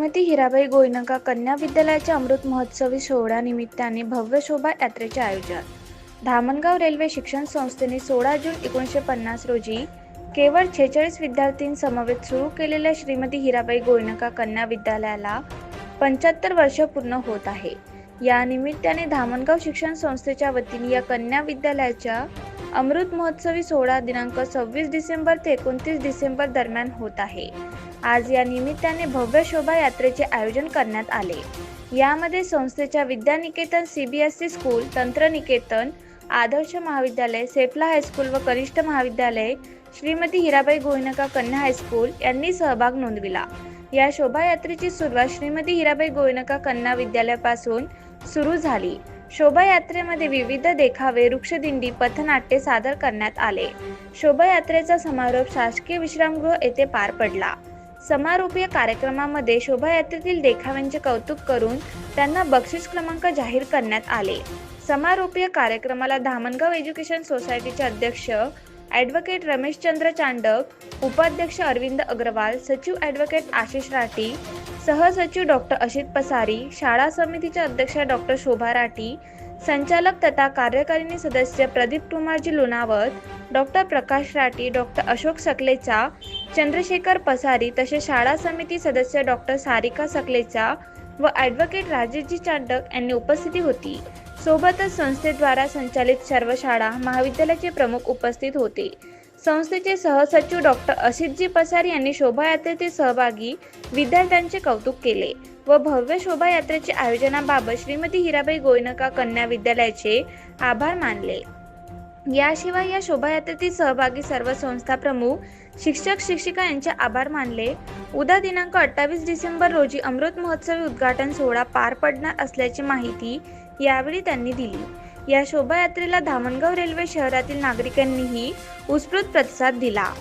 श्रीमती हिराबाई गोयनका कन्या विद्यालयाच्या अमृत महोत्सवी सोहळ्या निमित्ताने भव्य शोभा यात्रेचे आयोजन. धामणगाव रेल्वे शिक्षण संस्थेने सोळा जून एकोणीसशे पन्नास रोजी केवळ छेचाळीस विद्यार्थींसमवेत सुरू केलेल्या श्रीमती हिराबाई गोयनका कन्या विद्यालयाला पंच्याहत्तर वर्ष पूर्ण होत आहे. या निमित्ताने धामणगाव शिक्षण संस्थेच्या वतीने या कन्या विद्यालयाच्या अमृत महोत्सवी सोहळा दिनांक सव्वीस डिसेंबर ते एकोणतीस डिसेंबर दरम्यान होत आहे. आज या निमित्ताने भव्य शोभा यात्रेचे आयोजन करण्यात आले. यामध्ये संस्थेच्या Vidyaniketan C B S E school तंत्रनिकेतन आदर्श महाविद्यालय सेफला हायस्कूल व कनिष्ठ महाविद्यालय श्रीमती हिराबाई गोयनका कन्या हायस्कूल यांनी सहभाग नोंदविला. या शोभायात्रेची सुरुवात श्रीमती हिराबाई गोविनका कन्या विद्यालयापासून सुरू झाली. शोभायात्रेमध्ये विविध देखावे वृक्षदिंडी पथनाट्य सादर करण्यात आले. शोभायात्रेचा समारोप शासकीय विश्रामगृह येथे पार पडला. समारोपीय कार्यक्रमामध्ये शोभायात्रेतील देखाव्यांचे कौतुक करून त्यांना बक्षीस क्रमांक जाहीर करण्यात आले. समारोपीय कार्यक्रमाला धामणगाव एज्युकेशन सोसायटीचे अध्यक्ष ॲडव्होकेट रमेशचंद्र चांडक उपाध्यक्ष अरविंद अग्रवाल सचिव ॲडव्होकेट आशिष राठी सहसचिव डॉक्टर अशित पसारी शाळा समितीच्या अध्यक्षा डॉक्टर शोभा राठी संचालक तथा कार्यकारिणी सदस्य प्रदीप कुमारजी लोणावत डॉक्टर प्रकाश राठी डॉक्टर अशोक सकलेचा चंद्रशेखर पसारी तसेच शाळा समिती सदस्य डॉक्टर सारिका सकलेचा व ॲडव्होकेट राजेशजी चांडक यांनी उपस्थिती होती. सोबतच संस्थेद्वारा संचालित सर्व शाळा महाविद्यालयाचे प्रमुख उपस्थित होते. संस्थेचे सहसचिव डॉक्टर असितजी पसार यांनी शोभायात्रेतील सहभागी विद्यार्थ्यांचे कौतुक केले व भव्य शोभायात्रेच्या आयोजनाबाबत श्रीमती हिराबाई गोयनका कन्या विद्यालयाचे आभार मानले. याशिवाय या शोभायात्रेतील सहभागी सर्व संस्था प्रमुख शिक्षक शिक्षिका यांचे आभार मानले. उद्या दिनांक अठ्ठावीस डिसेंबर रोजी अमृत महोत्सवी उद्घाटन सोहळा पार पडणार असल्याची माहिती यावेळी त्यांनी दिली. या शोभायात्रेला धामणगाव रेल्वे शहरातील नागरिकांनीही उत्स्फूर्त प्रतिसाद दिला.